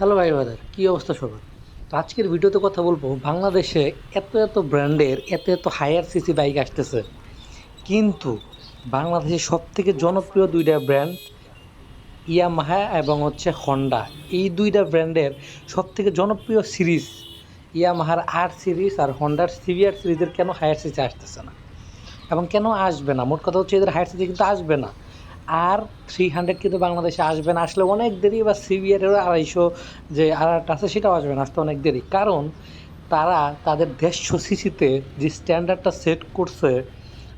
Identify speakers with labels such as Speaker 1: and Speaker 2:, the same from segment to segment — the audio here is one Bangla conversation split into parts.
Speaker 1: হ্যালো ভাই বাদার কী অবস্থা সবার? তো আজকের ভিডিওতে কথা বলব, বাংলাদেশে এত এত ব্র্যান্ডের এত এত হায়ার সিসি বাইক আসতেছে। কিন্তু বাংলাদেশের সব থেকে জনপ্রিয় দুইটা ব্র্যান্ড ইয়ামাহা এবং হচ্ছে হন্ডা এই দুইটা ব্র্যান্ডের সব থেকে জনপ্রিয় সিরিজ ইয়ামাহার আর সিরিজ আর হন্ডার সিভিআর সিরিজের কেন হায়ার সিসি আসতেছে না? এবং কেন আসবে না? মোট কথা হচ্ছে এদের হায়ার সিসি কিন্তু আসবে না। আর থ্রি হান্ড্রেড কিন্তু বাংলাদেশে আসবে না। আসলে অনেক দেরি বা সিভিয়ারেরও আড়াইশো যে আড়াটা আছে সেটাও আসবে না, আসতে অনেক দেরি। কারণ তারা তাদের দেড়শো সিসিতে যে স্ট্যান্ডার্ডটা সেট করছে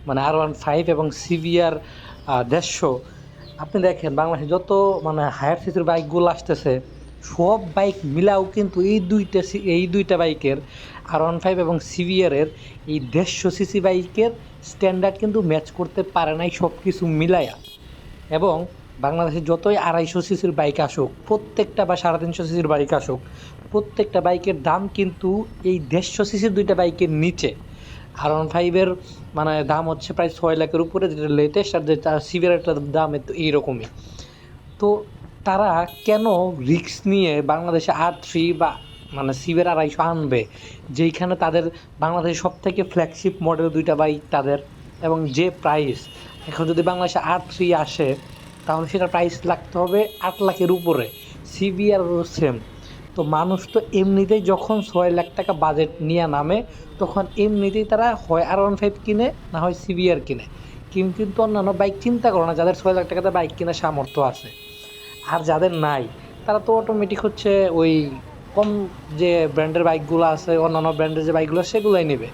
Speaker 1: মানে আর ওয়ান ফাইভ এবং সিভিয়ার দেড়শো, আপনি দেখেন বাংলাদেশে যত মানে হায়ার সিসির বাইকগুলো আসতেছে, সব বাইক মিলাও কিন্তু এই দুইটা এই দুইটা বাইকের আর ওয়ান ফাইভ এবং সিভিয়ারের এই দেড়শো সিসি বাইকের স্ট্যান্ডার্ড কিন্তু ম্যাচ করতে পারে নাই সব কিছু মিলায়া এবং বাংলাদেশে যতই আড়াইশো সিসির বাইক আসুক, প্রত্যেকটা বা সাড়ে তিনশো সিসির বাইক আসুক, প্রত্যেকটা বাইকের দাম কিন্তু এই দেড়শো সিসির দুইটা বাইকের নিচে। আর ওয়ান ফাইভের মানে দাম হচ্ছে প্রায় ছয় লাখের উপরে, যেটা লেটেস্ট আর যেটা সিভিয়ারটার দাম এইরকমই। তো তারা কেন রিস্ক নিয়ে বাংলাদেশে আর থ্রি বা মানে সিভের আড়াইশো আনবে? যেইখানে তাদের বাংলাদেশের সব থেকে ফ্ল্যাগশিপ মডেল দুইটা বাইক তাদের। এবং যে প্রাইস এখন যদি বাংলাদেশে আর থ্রি আসে, তাহলে সেটার প্রাইস লাগতে হবে আট লাখের উপরে। সিবিআর সেম তো মানুষ তো এমনিতেই যখন ছয় লাখ টাকা বাজেট নিয়ে নামে, তখন এমনিতেই তারা হয় আর ওয়ান ফাইভ কিনে, না হয় সিবিআর কিনে। কিন্তু কিন্তু অন্যান্য বাইক চিন্তা করো না, যাদের ছয় লাখ টাকাতে বাইক কেনার সামর্থ্য আছে। আর যাদের নাই, তারা তো অটোমেটিক হচ্ছে ওই কম যে ব্র্যান্ডের বাইকগুলো আছে, অন্যান্য ব্র্যান্ডের যে বাইকগুলো সেগুলোই নেবে।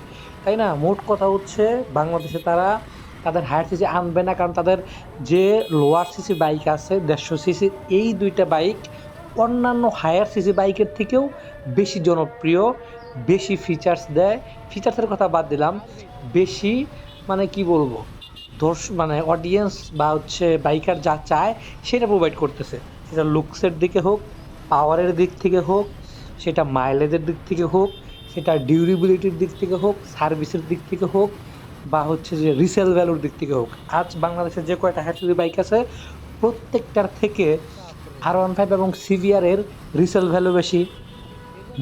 Speaker 1: তাই না? মোট কথা হচ্ছে বাংলাদেশে তারা তাদের হায়ার সিসি আনবে না, কারণ তাদের যে লোয়ার সিসি বাইক আছে, দেড়শো সিসি এই দুইটা বাইক অন্যান্য হায়ার সিসি বাইকের থেকেও বেশি জনপ্রিয়, বেশি ফিচার্স দেয়। ফিচার্সের কথা বাদ দিলাম, বেশি মানে কি বলব? দর্শ মানে অডিয়েন্স বা হচ্ছে বাইকার যা চায়, সেটা প্রোভাইড করতেছে। সেটা লুকসের দিকে হোক পাওয়ারের দিক থেকে হোক, সেটা মাইলেজের দিক থেকে হোক সেটা ডিউরেবিলিটির দিক থেকে হোক সার্ভিসের দিক থেকে হোক, বা হচ্ছে যে রিসেল ভ্যালুর দিক থেকে হোক, আজ বাংলাদেশে যে কয়টা হ্যাচুরি বাইক আছে, প্রত্যেকটার থেকে আর ওয়ান ফাইভ এবং সিভিআরের রিসেল ভ্যালু বেশি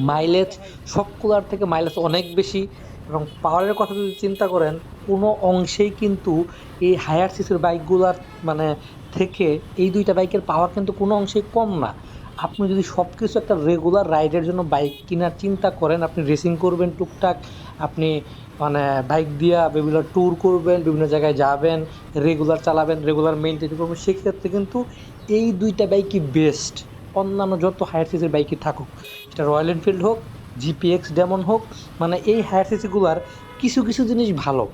Speaker 1: মাইলেজ সবগুলোর থেকে মাইলেজ অনেক বেশি, এবং পাওয়ারের কথা যদি চিন্তা করেন, কোনো অংশেই কিন্তু এই হায়ার সিসির বাইকগুলোর মানে থেকে এই দুইটা বাইকের পাওয়ার কিন্তু কোনো অংশেই কম না। আপনি যদি সব কিছু একটা রেগুলার রাইডের জন্য বাইক কেনার চিন্তা করেন, আপনি রেসিং করবেন টুকটাক, আপনি মানে বাইক দিয়া বিভিন্ন ট্যুর করবেন, বিভিন্ন জায়গায় যাবেন রেগুলার চালাবেন রেগুলার মেনটেন করবেন, সেক্ষেত্রে কিন্তু এই দুইটা বাইকই বেস্ট অন্যান্য যত হায়ার সিসির বাইকই থাকুক, সেটা রয়্যাল এনফিল্ড হোক জিপিএক্স ডেমন হোক মানে এই হায়ার সিসিগুলার কিছু কিছু জিনিস ভালো।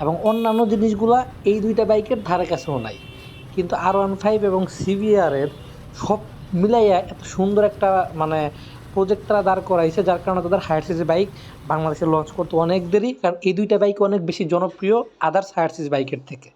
Speaker 1: এবং অন্যান্য জিনিসগুলা এই দুইটা বাইকের ধারে কাছেও নাই। কিন্তু আর ওয়ান ফাইভ এবং সিভিআরের সব মিলাইয়া এত সুন্দর একটা মানে প্রজেক্ট তারা দাঁড় করাইছে, যার কারণে তাদের হায়ার সিজ বাইক বাংলাদেশে লঞ্চ করতে অনেক দেরি। কারণ এই দুইটা বাইক অনেক বেশি জনপ্রিয় আদার্স হায়ার সিজ বাইকের থেকে।